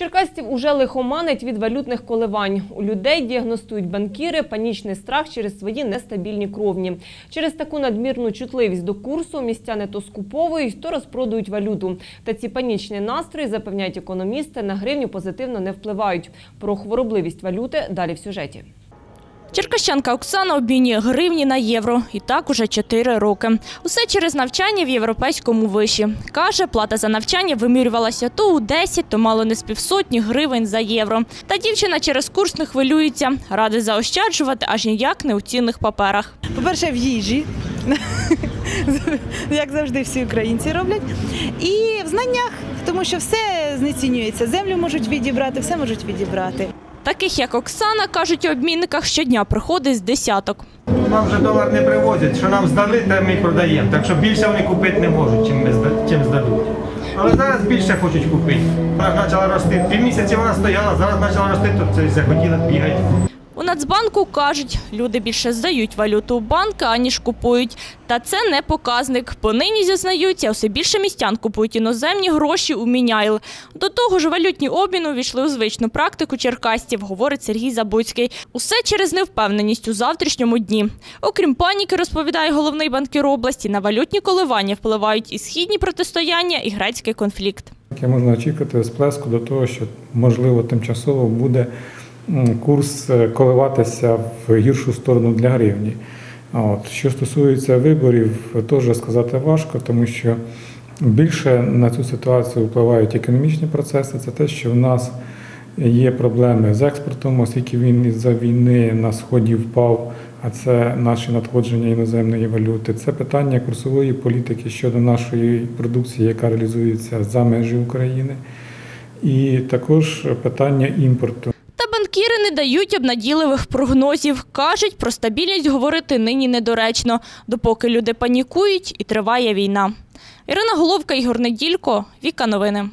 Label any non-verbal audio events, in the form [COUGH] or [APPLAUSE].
Черкасців уже лихоманить від валютних коливань. У людей діагностують банкіри панічний страх через свої нестабільні кровні. Через таку надмірну чутливість до курсу містяни то скуповують, то розпродують валюту. Та ці панічні настрої, запевняють економісти, на гривню позитивно не впливають. Про хворобливість валюти далі в сюжеті. Черкащанка Оксана обмінює гривні на євро. І так уже 4 роки. Усе через навчання в європейському виші. Каже, плата за навчання вимірювалася то у 10, то мало не з півсотні гривень за євро. Та дівчина через курс не хвилюється. Ради заощаджувати аж ніяк не у цінних паперах. По-перше, в їжі, [LAUGHS] як завжди всі українці роблять. І в знаннях, тому що все знецінюється. Землю можуть відібрати, все можуть відібрати. Таких як Оксана, кажуть у обмінниках, щодня приходить з десяток. Нам вже долар не привозять, що нам здали, те ми продаємо. Так що більше вони купити не можуть, чим, ми чим здадуть. Але зараз більше хочуть купити. Вона почала рости. Півмісяці вона стояла, зараз почала рости, то це захотіла бігати. Нацбанку кажуть, люди більше здають валюту у банки, аніж купують. Та це не показник. Понині зізнаються, все більше містян купують іноземні гроші у міняйл. До того ж, валютні обміни увійшли у звичну практику черкастів, говорить Сергій Забуцький. Усе через невпевненість у завтрашньому дні. Окрім паніки, розповідає головний банкір області, на валютні коливання впливають і східні протистояння, і грецький конфлікт. Можна очікувати сплеску до того, що можливо тимчасово буде курс е, коливатися в гіршу сторону для гривні. От. Що стосується виборів, теж сказати важко, тому що більше на цю ситуацію впливають економічні процеси. Це те, що в нас є проблеми з експортом, оскільки він із-за війни на сході впав, а це наші надходження іноземної валюти. Це питання курсової політики щодо нашої продукції, яка реалізується за межі України. І також питання імпорту. Банкіри не дають обнадійливих прогнозів. Кажуть, про стабільність говорити нині недоречно, допоки люди панікують і триває війна. Ірина Головка, Ігор Неділько, Віка Новини.